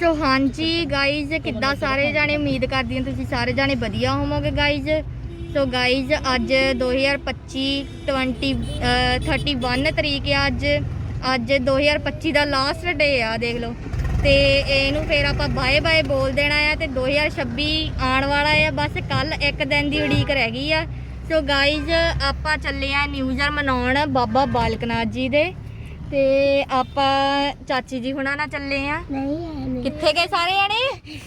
ਸੋ ਹਾਂਜੀ ਗਾਈਜ਼ ਕਿੱਦਾਂ ਸਾਰੇ ਜਾਣੇ? ਉਮੀਦ ਕਰਦੀ ਹਾਂ ਤੁਸੀਂ ਸਾਰੇ ਜਾਣੇ ਵਧੀਆ ਹੋਵੋਗੇ ਗਾਈਜ਼ ਸੋ ਗਾਈਜ਼ ਅੱਜ 2025 20 ਅਹ 31 ਤਰੀਕ ਆ ਅੱਜ। ਅੱਜ 2025 ਦਾ ਲਾਸਟ ਡੇ ਆ, ਦੇਖ ਲਓ। ਤੇ ਇਹਨੂੰ ਫੇਰ ਆਪਾਂ ਬਾਏ ਬਾਏ ਬੋਲ ਦੇਣਾ ਆ ਤੇ 2026 ਆਉਣ ਵਾਲਾ ਆ, ਬਸ ਕੱਲ ਇੱਕ ਦਿਨ ਦੀ ਉਡੀਕ ਰਹਿ ਗਈ ਆ। ਸੋ ਗਾਈਜ਼ ਆਪਾਂ ਚੱਲੇ ਆ ਨਿਊ ਈਅਰ ਮਨਾਉਣ ਬਾਬਾ ਬਾਲਕਨਾਥ ਜੀ ਦੇ। ਤੇ ਆਪਾਂ ਚਾਚੀ ਜੀ ਹੁਣਾਂ ਨਾਲ ਚੱਲੇ ਆ। ਨਹੀਂ ਹੈ ਕਿੱਥੇ ਗਏ ਸਾਰੇ ਜਾਣੇ?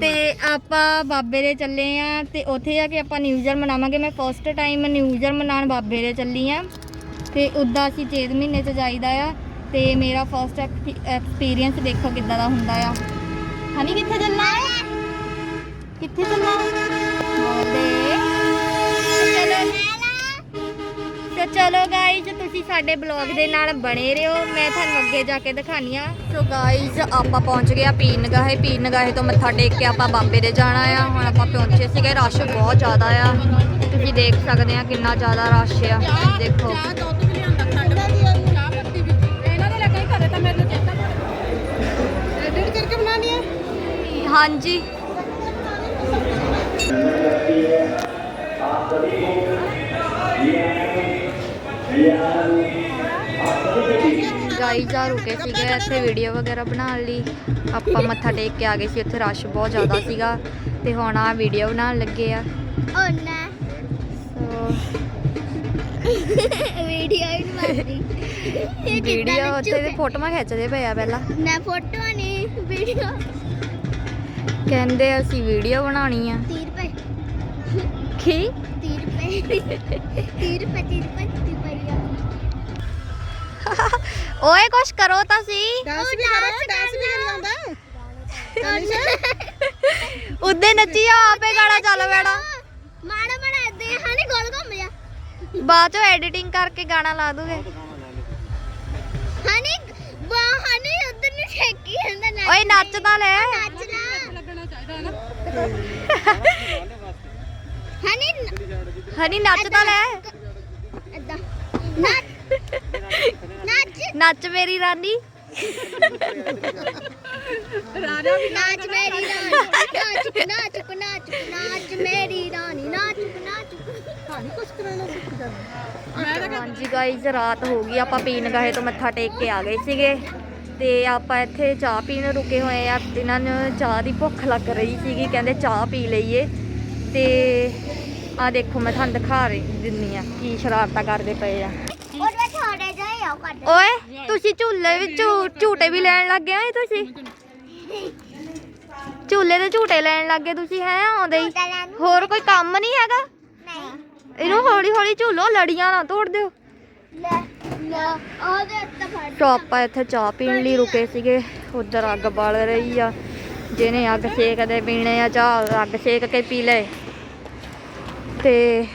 ਤੇ ਆਪਾਂ ਬਾਬੇ ਦੇ ਚੱਲੇ ਆ ਤੇ ਉੱਥੇ ਜਾ ਕੇ ਆਪਾਂ ਨਿਊ ਈਅਰ ਮਨਾਵਾਂਗੇ। ਮੈਂ ਫਸਟ ਟਾਈਮ ਨਿਊ ਈਅਰ ਮਨਾਉਣ ਬਾਬੇ ਦੇ ਚੱਲੀ ਆ। ਤੇ ਉਦਾਂ ਅਸੀਂ ਚੇਤ ਮਹੀਨੇ ਚ ਜਾਈਦਾ ਆ। ਤੇ ਮੇਰਾ ਫਸਟ ਐਕਸਪੀਰੀਅੰਸ ਦੇਖੋ ਕਿੱਦਾਂ ਦਾ ਹੁੰਦਾ ਆ। ਹਨੀ ਕਿੱਥੇ ਚੱਲਣਾ? ਹੈ ਕਿੱਥੇ ਚੱਲਣਾ? ਬੋਲਦੇ ਚਲੋ ਤੇ ਚਲੋ ਗਾਈਜ਼ ਤੁਸੀਂ ਸਾਡੇ ਬਲੌਗ ਦੇ ਨਾਲ ਬਣੇ ਰਹੋ। ਮੈਂ ਤੁਹਾਨੂੰ ਅੱਗੇ ਜਾ ਕੇ ਦਿਖਾਨੀ ਆ। ਸੋ ਗਾਈਜ਼ ਆਪਾਂ ਪਹੁੰਚ ਗਏ ਆ ਪੀਰ ਨਗਾਹੇ ਪੀਰ ਨਗਾਹੇ ਤੋਂ ਮੱਥਾ ਟੇਕ ਕੇ ਆਪਾਂ ਬਾਬੇ ਦੇ ਜਾਣਾ ਆ। ਹੁਣ ਆਪਾਂ ਪਹੁੰਚੇ ਸੀਗੇ ਰਸ਼ ਬਹੁਤ ਜ਼ਿਆਦਾ ਆ। ਤੁਸੀਂ ਦੇਖ ਸਕਦੇ ਆ ਕਿੰਨਾ ਜ਼ਿਆਦਾ ਰਸ਼ ਆ। ਦੇਖੋ। ਹਾਂਜੀ। ਗਾਈਜ਼ ਆ ਰੁਕੇ ਸੀਗੇ ਇੱਥੇ ਵੀਡੀਓ ਵਗੈਰਾ ਬਣਾਉਣ ਲਈ। ਆਪਾਂ ਮੱਥਾ ਟੇਕ ਕੇ ਆ ਗਏ ਸੀ ਉੱਥੇ ਰਸ਼ ਬਹੁਤ ਜ਼ਿਆਦਾ ਸੀਗਾ ਤੇ ਹੁਣ ਆ ਵੀਡੀਓ ਬਣਾਉਣ ਲੱਗੇ ਆ। ਓ ਨਾ ਸੋ ਵੀਡੀਓ ਹੀ ਇਹ ਵੀਡੀਓ ਉੱਥੇ ਦੇ ਫੋਟੋਆਂ ਖਿੱਚਦੇ ਪਏ ਆ ਪਹਿਲਾਂ। ਨਾ ਫੋਟੋ ਨਹੀਂ ਵੀਡੀਓ ਕਹਿੰਦੇ ਅਸੀਂ ਵੀਡੀਓ ਬਣਾਉਣੀ ਆ। 30 ਰੁਪਏ। ਕੀ? 30 ਰੁਪਏ। 30 ਰੁਪਏ 30 ਰੁਪਏ 30 ਰੁਪਏ। ਓਏ ਕੁਛ ਕਰੋ ਤਾਂ ਸੀ ਡਾਂਸ ਵੀ ਕਰਾ ਡਾਂਸ ਵੀ ਕਰੀ ਆਉਂਦਾ ਉੱਦੇ ਨੱਚੀ ਆ ਆਪੇ ਗਾਣਾ ਚੱਲ ਬੈਣਾ ਮਾੜਾ ਮਾੜਾ ਏਦਾਂ ਹਨੇ ਗੋਲ ਘੁੰਮ ਜਾ ਬਾਅਦ ਚੋਂ ਐਡੀਟਿੰਗ ਕਰਕੇ ਗਾਣਾ ਲਾ ਦੂਗੇ ਹਨੇ ਵਾ ਹਨੇ ਉਧਰ ਨੂੰ ਠੇਕੀ ਜਾਂਦਾ ਨਾ ਓਏ ਨੱਚ ਤਾਂ ਲੈ ਨੱਚ ਨਾ ਹਨੇ ਹਨੀ ਨੱਚ ਤਾਂ ਲੈ ਏਦਾਂ ਨੱਚ ਨੱਚ ਮੇਰੀ ਰਾਨੀ ਨਾਚ ਮੇਰੀ ਰਾਣੀ ਨਾਚ ਨਾਚ ਨਾਚ ਨਾਚ ਮੇਰੀ ਰਾਣੀ ਨਾਚ ਨਾਚ। ਰਾਣੀ ਕੁਛ ਕਰਾਣਾ ਸਿੱਖ ਜਾ ਹਾਂਜੀ ਗਾਈਜ਼ ਰਾਤ ਹੋ ਗਈ ਆਪਾਂ ਪੀਣ ਗਏ ਤੋਂ ਮੱਥਾ ਟੇਕ ਕੇ ਆ ਗਏ ਸੀਗੇ। ਤੇ ਆਪਾਂ ਇੱਥੇ ਚਾਹ ਪੀਣ ਰੁਕੇ ਹੋਏ ਆ। ਇਹਨਾਂ ਨੂੰ ਚਾਹ ਦੀ ਭੁੱਖ ਲੱਗ ਰਹੀ ਸੀਗੀ ਕਹਿੰਦੇ ਚਾਹ ਪੀ ਲਈਏ। ਤੇ ਆ ਦੇਖੋ ਮੈਂ ਤੁਹਾਨੂੰ ਦਿਖਾ ਰਹੀ ਦਿੰਨੀ ਆ ਕੀ ਸ਼ਰਾਰਤਾਂ ਕਰਦੇ ਪਏ ਆ। ਓਏ ਤੁਸੀਂ ਝੂਲੇ ਵਿੱਚ ਝੂ- ਝੂਟੇ ਵੀ ਲੈਣ ਲੱਗ ਗਏ ਓਏ ਤੁਸੀਂ? ਝੂਲੇ ਦੇ ਝੂਟੇ ਲੈਣ ਲੱਗ ਗਏ ਤੁਸੀਂ ਹੈ ਆਉਂਦੇ ਹੀ। ਝੂਟਾ ਲੈਣ। ਹੋਰ ਕੋਈ ਕੰਮ ਨਹੀਂ ਹੈਗਾ? ਨਹੀਂ। ਇਹਨੂੰ ਹੌਲੀ ਹੌਲੀ ਝੂਲੋ ਲੜੀਆਂ ਨਾ ਤੋੜ ਦਿਓ। ਲੈ ਲੈ ਉਹਦੇ ਉੱਤੇ ਫੜ ਸੋ ਆਪਾਂ ਇੱਥੇ ਚਾਹ ਪੀਣ ਲਈ ਰੁਕੇ ਸੀਗੇ। ਉਧਰ ਅੱਗ ਬਲ ਰਹੀ ਆ। ਜਿਹਨੇ ਅੱਗ ਸੇਕਦੇ ਪੀਣੇ ਆ ਚਾਹ ਅੱਗ ਸੇਕ ਕੇ ਪੀ ਲਏ। ਤੇ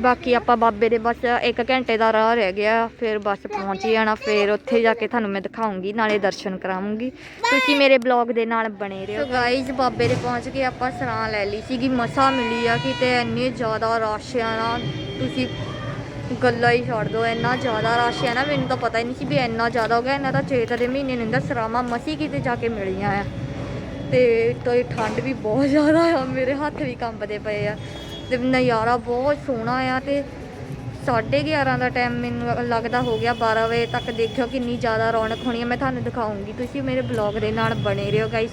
ਬਾਕੀ ਆਪਾਂ ਬਾਬੇ ਦੇ ਬਸ 1 ਘੰਟੇ ਦਾ ਰਾਹ ਰਹਿ ਗਿਆ, ਫਿਰ ਬਸ ਪਹੁੰਚ ਹੀ ਜਾਣਾ, ਫਿਰ ਉੱਥੇ ਜਾ ਕੇ ਤੁਹਾਨੂੰ ਮੈਂ ਦਿਖਾਉਂਗੀ, ਨਾਲੇ ਦਰਸ਼ਨ ਕਰਾਉਂਗੀ। ਤੁਸੀਂ ਮੇਰੇ ਬਲੌਗ ਦੇ ਨਾਲ ਬਣੇ ਰਹੋ। ਸੋ ਗਾਈਜ਼ ਬਾਬੇ ਦੇ ਪਹੁੰਚ ਕੇ ਆਪਾਂ ਸਰਾਂ ਲੈ ਲਈ ਸੀਗੀ, ਮਸਾ ਮਿਲੀ ਆ ਕਿਤੇ, ਇੰਨੇ ਜ਼ਿਆਦਾ ਰਸ਼ ਆ ਨਾ, ਤੁਸੀਂ ਗੱਲਾਂ ਹੀ ਛੱਡ ਦੋ ਇੰਨਾ ਜ਼ਿਆਦਾ ਰਸ਼ ਆ ਨਾ, ਮੈਨੂੰ ਤਾਂ ਪਤਾ ਹੀ ਨਹੀਂ ਸੀ ਵੀ ਇੰਨਾ ਜ਼ਿਆਦਾ ਹੋ ਗਿਆ ਇਹਨਾਂ ਦਾ ਚੇਤ ਦੇ ਮਹੀਨੇ ਨੂੰ ਹੁੰਦਾ, ਸਰਾਵਾਂ ਮਸੀ ਕਿਤੇ ਜਾ ਕੇ ਮਿਲੀਆਂ ਆ। ਤੇ, ਤੋਂ ਠੰਡ ਵੀ ਬਹੁਤ ਜ਼ਿਆਦਾ ਆ, ਮੇਰੇ ਹੱਥ ਵੀ ਕੰਬਦੇ ਪਏ ਆ। ਤੇ ਨਜ਼ਾਰਾ ਬਹੁਤ ਸੋਹਣਾ ਆ ਤੇ 11:30 ਦਾ ਟਾਈਮ ਮੈਨੂੰ ਲੱਗਦਾ ਹੋ ਗਿਆ 12 ਵਜੇ ਤੱਕ ਦੇਖਿਓ ਕਿੰਨੀ ਜ਼ਿਆਦਾ ਰੌਣਕ ਹੋਣੀ ਆ। ਮੈਂ ਤੁਹਾਨੂੰ ਦਿਖਾਉਂਗੀ। ਤੁਸੀਂ ਮੇਰੇ ਬਲੌਗ ਦੇ ਨਾਲ ਬਣੇ ਰਹੋ ਗਾਇਸ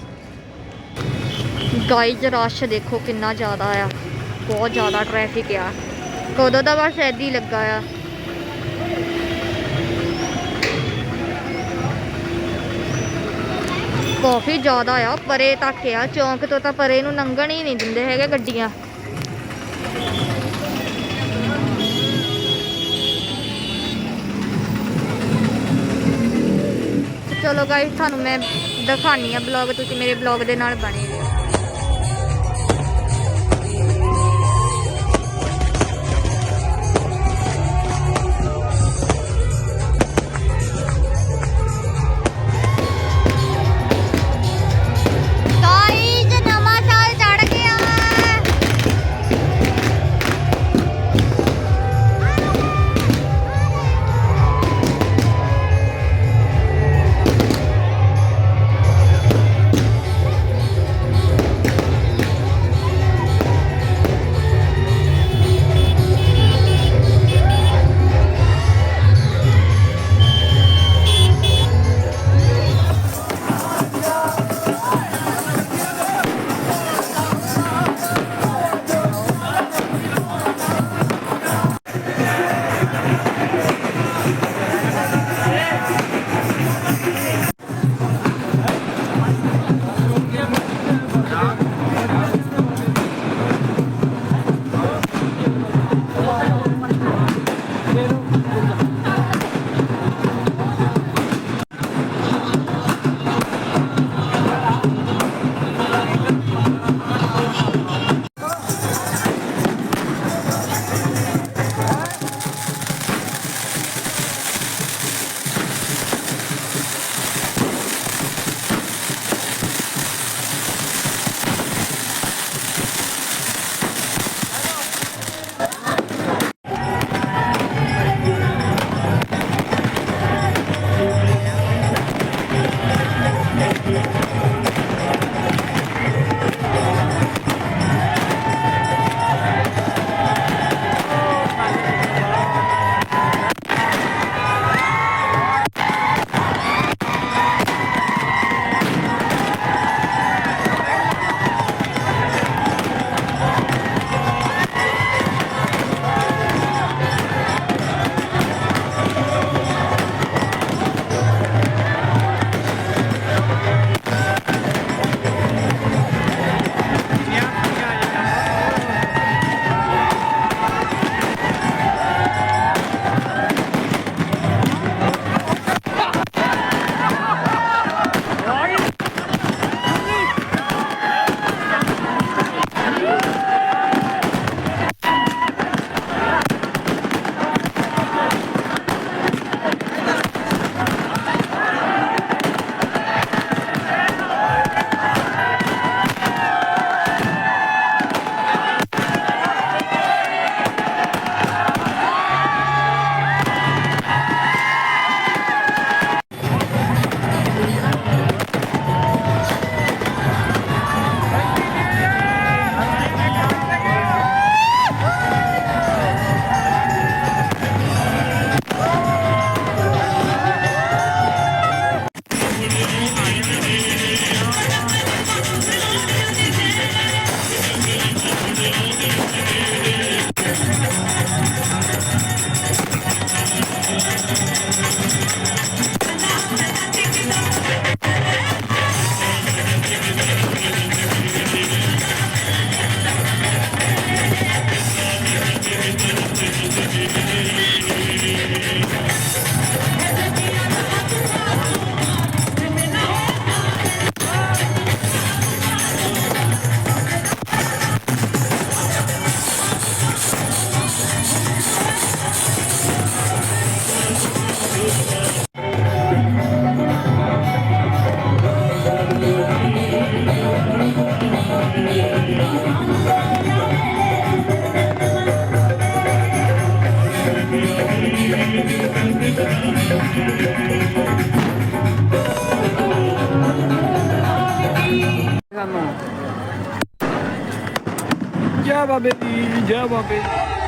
ਗਾਇਜ਼ ਰਸ਼ ਦੇਖੋ ਕਿੰਨਾ ਜ਼ਿਆਦਾ ਆ। ਬਹੁਤ ਜ਼ਿਆਦਾ ਟ੍ਰੈਫਿਕ ਆ। ਕਦੋਂ ਦਾ ਬਸ ਏਦਾਂ ਲੱਗਾ ਆ। ਕਾਫੀ ਜ਼ਿਆਦਾ ਆ। ਪਰੇ ਤੱਕ ਆ। ਚੌਂਕ ਤੋਂ ਤਾਂ ਪਰੇ ਨੂੰ ਲੰਘਣ ਹੀ ਨਹੀਂ ਦਿੰਦੇ ਹੈਗੇ ਗੱਡੀਆਂ। ਚਲੋ ਗਾਇਸ ਤੁਹਾਨੂੰ ਮੈਂ ਦਿਖਾਣੀ ਆ ਬਲੌਗ ਤੁਸੀਂ ਮੇਰੇ ਬਲੌਗ ਦੇ ਨਾਲ ਬਣੇ ਰਹੋ। ਜੈ ਬਾਬੇ ਦੀ ਜੈ ਬਾਬੇ ਦੀ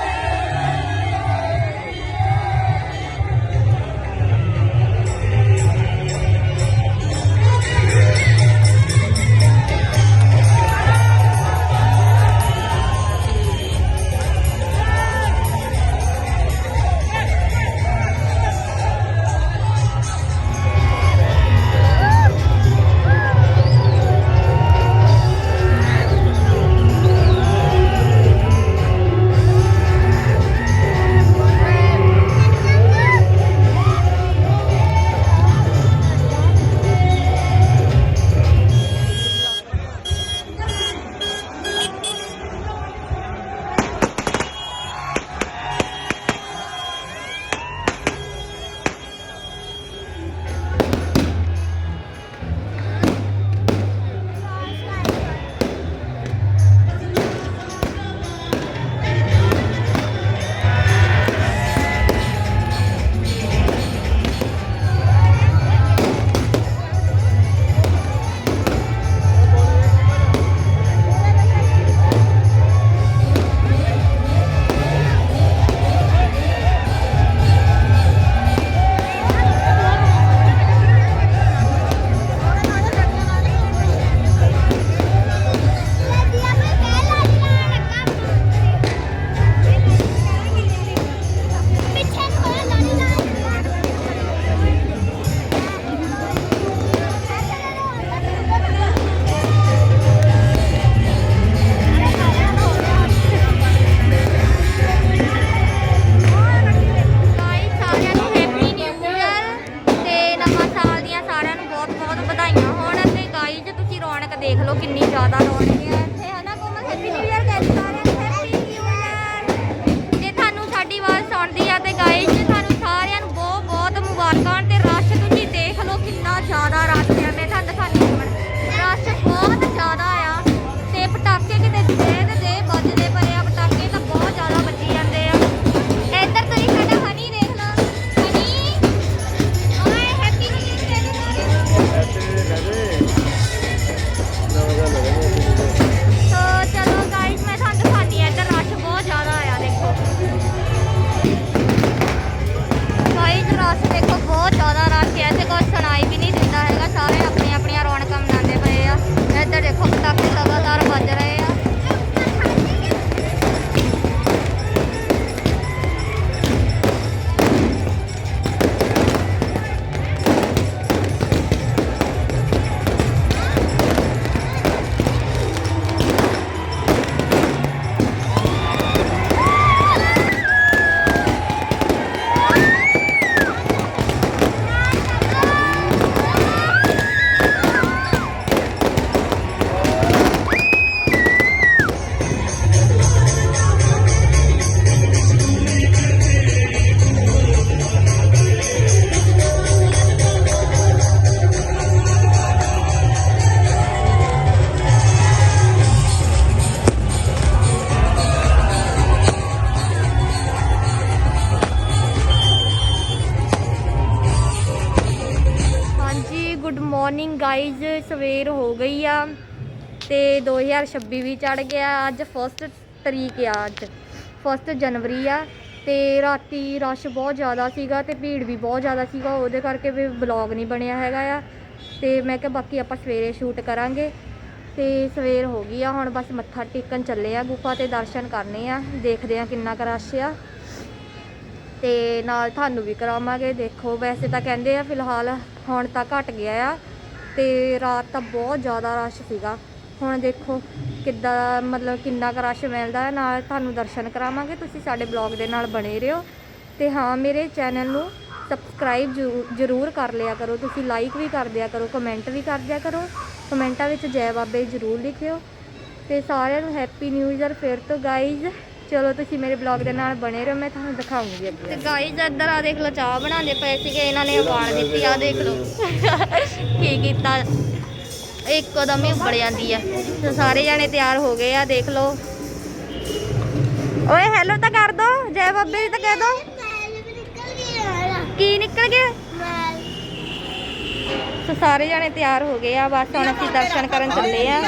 ਸਵੇਰ ਹੋ ਗਈ ਆ ਤੇ 2026 ਵੀ ਚੜ ਗਿਆ। ਅੱਜ ਫਸਟ ਤਰੀਕ ਆ ਅੱਜ। ਫਸਟ ਜਨਵਰੀ ਆ ਤੇ ਰਾਤੀ ਰਸ਼ ਬਹੁਤ ਜ਼ਿਆਦਾ ਸੀਗਾ ਤੇ ਭੀੜ ਵੀ ਬਹੁਤ ਜ਼ਿਆਦਾ ਸੀਗਾ। ਉਹਦੇ ਕਰਕੇ ਵੀ ਬਲੌਗ ਨਹੀਂ ਬਣਿਆ ਹੈਗਾ ਆ। ਤੇ ਮੈਂ ਕਿਹਾ ਬਾਕੀ ਆਪਾਂ ਸਵੇਰੇ ਸ਼ੂਟ ਕਰਾਂਗੇ। ਤੇ ਸਵੇਰ ਹੋ ਗਈ ਆ। ਹੁਣ ਬਸ ਮੱਥਾ ਟੇਕਣ ਚੱਲੇ ਆ ਗੁਫਾ ਤੇ ਦਰਸ਼ਨ ਕਰਨੇ ਆ। ਦੇਖਦੇ ਆ ਕਿੰਨਾ ਕੁ ਰਸ਼ ਆ। ਤੇ ਨਾਲ ਤੁਹਾਨੂੰ ਵੀ ਕਰਾਵਾਂਗੇ। ਦੇਖੋ, ਵੈਸੇ ਤਾਂ ਕਹਿੰਦੇ ਆ ਫਿਲਹਾਲ ਹੁਣ ਤਾਂ ਘਟ ਗਿਆ ਆ। ਤੇ ਰਾਤ ਤਾਂ ਬਹੁਤ ਜ਼ਿਆਦਾ ਰਸ਼ ਸੀਗਾ। ਹੁਣ ਦੇਖੋ ਕਿੱਦਾਂ, ਮਤਲਬ ਕਿੰਨਾ ਕੁ ਰਸ਼ ਮਿਲਦਾ ਹੈ। ਨਾਲ ਤੁਹਾਨੂੰ ਦਰਸ਼ਨ ਕਰਾਵਾਂਗੇ। ਤੁਸੀਂ ਸਾਡੇ ਬਲੌਗ ਦੇ ਨਾਲ ਬਣੇ ਰਹੋ। ਤੇ ਹਾਂ, ਮੇਰੇ ਚੈਨਲ ਨੂੰ ਸਬਸਕ੍ਰਾਈਬ ਜ਼ਰੂਰ ਕਰ ਲਿਆ ਕਰੋ। ਤੁਸੀਂ ਲਾਈਕ ਵੀ ਕਰ ਦਿਆ ਕਰੋ ਕਮੈਂਟ ਵੀ ਕਰ ਦਿਆ ਕਰੋ। ਕਮੈਂਟਾਂ ਵਿੱਚ ਜੈ ਬਾਬੇ ਜ਼ਰੂਰ ਲਿਖਿਓ। ਤੇ ਸਾਰਿਆਂ ਨੂੰ ਹੈਪੀ ਨਿਊ ਇਅਰ ਫਿਰ ਤੋਂ ਗਾਈਜ਼ ਚਲੋ ਤੁਸੀਂ ਮੇਰੇ ਬਲੌਗ ਦੇ ਨਾਲ ਬਣੇ ਰਹੋ, ਮੈਂ ਤੁਹਾਨੂੰ ਦਿਖਾਉਂਗੀ ਅੱਗੇ। ਤੇ ਗਾਈਜ਼ ਇੱਧਰ ਆ ਦੇਖ ਲਓ, ਚਾਹ ਬਣਾਉਂਦੇ ਪਏ ਸੀਗੇ, ਇਹਨਾਂ ਨੇ ਉਬਾਲ ਦਿੱਤੀ ਆ ਦੇਖ ਲਓ। ਕੀ ਕੀਤਾ? ਇੱਕੋ ਦਮ ਹੀ ਉਬਲ ਜਾਂਦੀ ਆ। ਤੇ ਸਾਰੇ ਜਾਣੇ ਤਿਆਰ ਹੋ ਗਏ ਆ, ਦੇਖ ਲਓ। ਓਏ ਹੈਲੋ ਤਾਂ ਕਰ ਦੋ, ਜੈ ਬਾਬੇ ਜੀ ਤਾਂ ਕਹਿ ਦੋ। ਕੀ ਨਿਕਲ ਗਿਆ? ਸੋ ਸਾਰੇ ਜਾਣੇ ਤਿਆਰ ਹੋ ਗਏ ਆ, ਬਸ ਹੁਣ ਅਸੀਂ ਦਰਸ਼ਨ ਕਰਨ ਚੱਲੇ ਆ।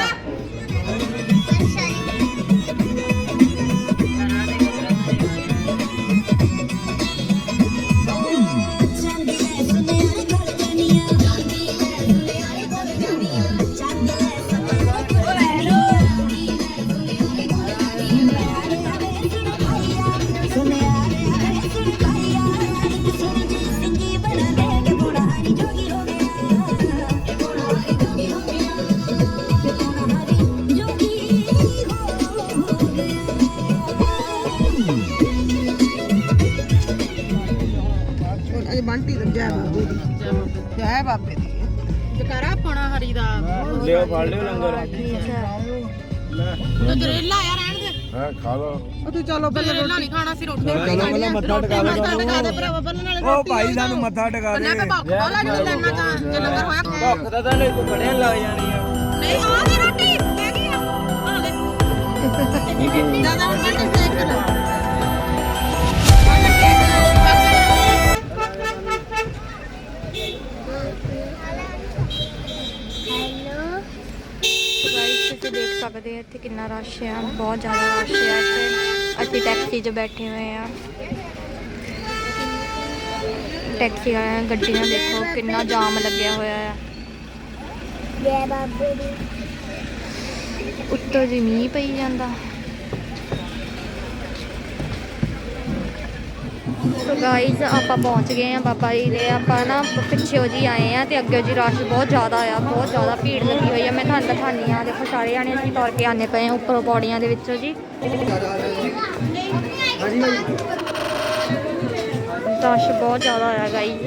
ਦਾ। ਜੈ ਬਾਬੇ ਦੀ। ਜੈ ਬਾਬੇ ਦੀ। ਜਕਾਰਾ ਪਾਣਾ ਹਰੀ ਦਾ। ਲਿਓ ਫੜ ਲਿਓ ਲੰਗਰ। ਗਰੇਲਾ ਆ ਰਹਿਣ ਦੇ। ਹਾਂ ਖਾ ਲਓ। ਉਹ ਤੂੰ ਚਲੋ ਪਹਿਲਾਂ ਰੋਟੀ ਨਹੀਂ ਖਾਣਾ ਸੀ ਰੋਟੀ ਪਹਿਲਾਂ ਮੱਥਾ ਟਿਕਾ ਲਓ ਮੱਥਾ ਟਿਕਾ ਦੇ ਭਰਾਵਾ ਪਹਿਲਾਂ ਨਾਲੇ ਉਹ ਭਾਈ ਸਾਨੂੰ ਮੱਥਾ ਟਿਕਾ ਦੇ। ਨਾ ਤਾਂ ਭੁੱਖ ਬਹੁਤ ਲੱਗ ਲੈਣਾ ਤਾਂ ਜੇ ਲੰਗਰ ਹੋਇਆ ਭੁੱਖ ਤਾਂ ਤੁਹਾਨੂੰ ਇੱਕ ਬੜਿਆਂ ਲੱਗ ਜਾਣੀ ਆ। ਨਹੀਂ ਆ ਗਈ ਰੋਟੀ ਰਹਿ ਗਈ ਆ। ਆ ਲੈ। ਦਾਦਾ ਹੁਣ ਮੈਂ ਦੇਖ ਲੈ ਤੁਸੀਂ ਦੇਖ ਸਕਦੇ ਹੋ ਇੱਥੇ ਕਿੰਨਾ ਰਸ਼ ਆ ਬਹੁਤ ਜ਼ਿਆਦਾ ਰਸ਼ ਆ ਇੱਥੇ। ਅਸੀਂ ਟੈਕਸੀ 'ਚ ਬੈਠੇ ਹੋਏ ਆ। ਟੈਕਸੀ ਵਾਲਿਆਂ ਗੱਡੀਆਂ ਦੇਖੋ ਕਿੰਨਾ ਜਾਮ ਲੱਗਿਆ ਹੋਇਆ ਆ। ਜੈ ਬਾਬੇ ਦੀ। ਉੱਤੋਂ ਜੀ ਮੀਂਹ ਪਈ ਜਾਂਦਾ। ਸੋ ਗਾਈਜ਼ ਆਪਾਂ ਪਹੁੰਚ ਗਏ ਆ ਬਾਬਾ ਜੀ ਦੇ। ਆਪਾਂ ਨਾ ਪਿੱਛੇ ਜੀ ਆਏ ਆ ਤੇ ਅੱਗੇ ਜੀ ਰਸ਼ ਬਹੁਤ ਜ਼ਿਆਦਾ ਆ, ਬਹੁਤ ਜ਼ਿਆਦਾ ਭੀੜ ਲੱਗੀ ਹੋਈ ਆ। ਮੈਂ ਤੁਹਾਨੂੰ ਦਿਖਾਉਂਦੀ ਆ ਦੇਖੋ ਸਾਰੇ ਜਾਣੇ ਅਸੀਂ ਤੁਰ ਕੇ ਆਨੇ ਪਏ ਆ ਉੱਪਰੋਂ ਪੌੜੀਆਂ ਦੇ ਵਿੱਚੋਂ ਜੀ। ਰਸ਼ ਬਹੁਤ ਜ਼ਿਆਦਾ ਆ ਗਾਈਜ਼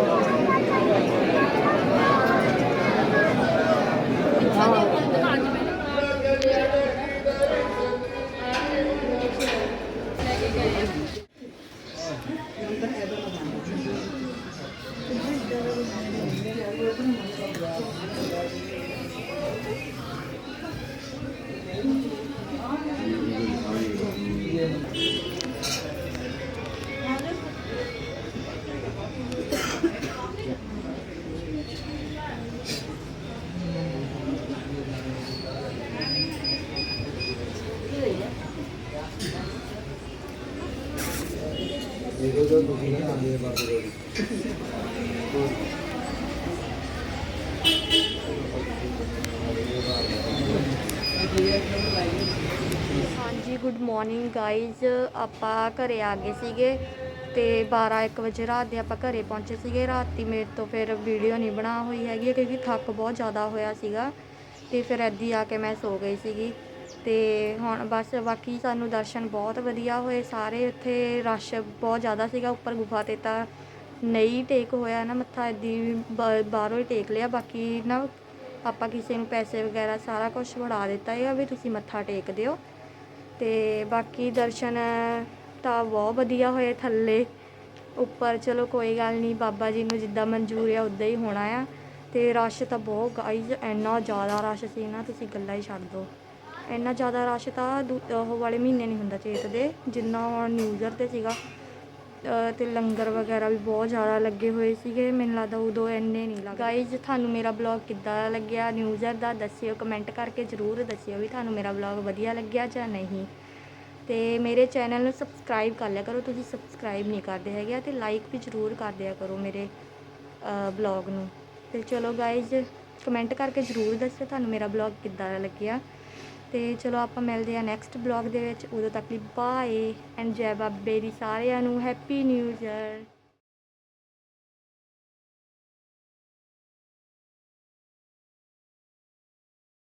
ਹਾਂਜੀ ਗੁੱਡ ਮਾਰਨਿੰਗ ਗਾਇਜ਼ ਆਪਾਂ ਘਰੇ ਆ ਗਏ ਸੀਗੇ ਤੇ 12 1 ਵਜੇ ਰਾਤ ਦੇ ਆਪਾਂ ਘਰੇ ਪਹੁੰਚੇ ਸੀਗੇ। ਰਾਤੀ ਮੇਰੇ ਤੋਂ ਫਿਰ ਵੀਡੀਓ ਨਹੀਂ ਬਣਾ ਹੋਈ ਹੈਗੀ, ਕਿਉਂਕਿ ਥੱਕ ਬਹੁਤ ਜ਼ਿਆਦਾ ਹੋਇਆ ਸੀਗਾ ਤੇ ਫਿਰ ਐਦੀ ਆ ਕੇ ਮੈਂ ਸੋ ਗਈ ਸੀਗੀ। ਅਤੇ ਹੁਣ ਬਸ ਬਾਕੀ ਸਾਨੂੰ ਦਰਸ਼ਨ ਬਹੁਤ ਵਧੀਆ ਹੋਏ, ਸਾਰੇ ਉੱਥੇ ਰਸ਼ ਬਹੁਤ ਜ਼ਿਆਦਾ ਸੀਗਾ, ਉੱਪਰ ਗੁਫਾ ਤੇ ਤਾਂ ਨਹੀਂ ਟੇਕ ਹੋਇਆ ਨਾ ਮੱਥਾ ਐਦੀ ਬ- ਬਾਹਰੋਂ ਹੀ ਟੇਕ ਲਿਆ, ਬਾਕੀ ਨਾ ਆਪਾਂ ਕਿਸੇ ਨੂੰ ਪੈਸੇ ਵਗੈਰਾ ਸਾਰਾ ਕੁਝ ਫੜਾ ਦਿੱਤਾ ਹੈ ਵੀ ਤੁਸੀਂ ਮੱਥਾ ਟੇਕ ਦਿਓ। ਅਤੇ ਬਾਕੀ ਦਰਸ਼ਨ ਤਾਂ ਬਹੁਤ ਵਧੀਆ ਹੋਏ ਥੱਲੇ। ਉੱਪਰ ਚਲੋ ਕੋਈ ਗੱਲ ਨਹੀਂ, ਬਾਬਾ ਜੀ ਨੂੰ ਜਿੱਦਾਂ ਮਨਜ਼ੂਰ ਆ ਉਦਾਂ ਹੀ ਹੋਣਾ ਆ। ਅਤੇ ਰਸ਼ ਤਾਂ ਬਹੁਤ ਗਾਈਜ਼ ਇੰਨਾ ਜ਼ਿਆਦਾ ਰਸ਼ ਸੀ ਨਾ, ਤੁਸੀਂ ਗੱਲਾਂ ਹੀ ਛੱਡ ਦਿਓ ਇੰਨਾ ਜ਼ਿਆਦਾ ਰਸ਼ ਤਾਂ ਦੂ- ਉਹ ਵਾਲੇ ਮਹੀਨੇ ਨਹੀਂ ਹੁੰਦਾ ਚੇਤ ਦੇ, ਜਿੰਨਾ ਹੁਣ ਨਿਊ ਈਅਰ ਤੇ ਸੀਗਾ। ਅਹ ਤੇ ਲੰਗਰ ਵਗੈਰਾ ਵੀ ਬਹੁਤ ਜ਼ਿਆਦਾ ਲੱਗੇ ਹੋਏ ਸੀਗੇ, ਮੈਨੂੰ ਲੱਗਦਾ ਉਦੋਂ ਇੰਨੇ ਨਹੀਂ ਲੱਗੇ। ਗਾਈਜ਼ ਤੁਹਾਨੂੰ ਮੇਰਾ ਬਲੌਗ ਕਿੱਦਾਂ ਦਾ ਲੱਗਿਆ? ਨਿਊ ਈਅਰ ਦਾ ਦੱਸਿਓ ਕਮੈਂਟ ਕਰਕੇ ਜ਼ਰੂਰ ਦੱਸਿਓ ਵੀ ਤੁਹਾਨੂੰ ਮੇਰਾ ਬਲੌਗ ਵਧੀਆ ਲੱਗਿਆ ਜਾਂ ਨਹੀਂ। ਤੇ ਮੇਰੇ ਚੈਨਲ ਨੂੰ ਸਬਸਕ੍ਰਾਈਬ ਕਰ ਲਿਆ ਕਰੋ, ਤੁਸੀਂ ਸਬਸਕ੍ਰਾਈਬ ਨਹੀਂ ਕਰਦੇ ਹੈਗੇ ਆ, ਤੇ ਲਾਈਕ ਵੀ ਜ਼ਰੂਰ ਕਰ ਦਿਆ ਕਰੋ ਮੇਰੇ ਬਲੌਗ ਨੂੰ। ਤੇ ਚਲੋ ਗਾਈਜ਼ ਕਮੈਂਟ ਕਰਕੇ ਜ਼ਰੂਰ ਦੱਸਿਓ ਤੁਹਾਨੂੰ ਮੇਰਾ ਬਲੌਗ ਕਿੱਦਾਂ ਦਾ ਲੱਗਿਆ। ਤੇ ਚਲੋ ਆਪਾਂ ਮਿਲਦੇ ਆ ਨੈਕਸਟ ਬਲੌਗ ਦੇ ਵਿੱਚ। ਉਦੋਂ ਤੱਕ ਲਈ ਬਾਏ ਐਂਡ ਜੈ ਬਾਬੇ ਦੀ ਸਾਰਿਆਂ ਨੂੰ ਹੈਪੀ ਨਿਊ ਇਅਰ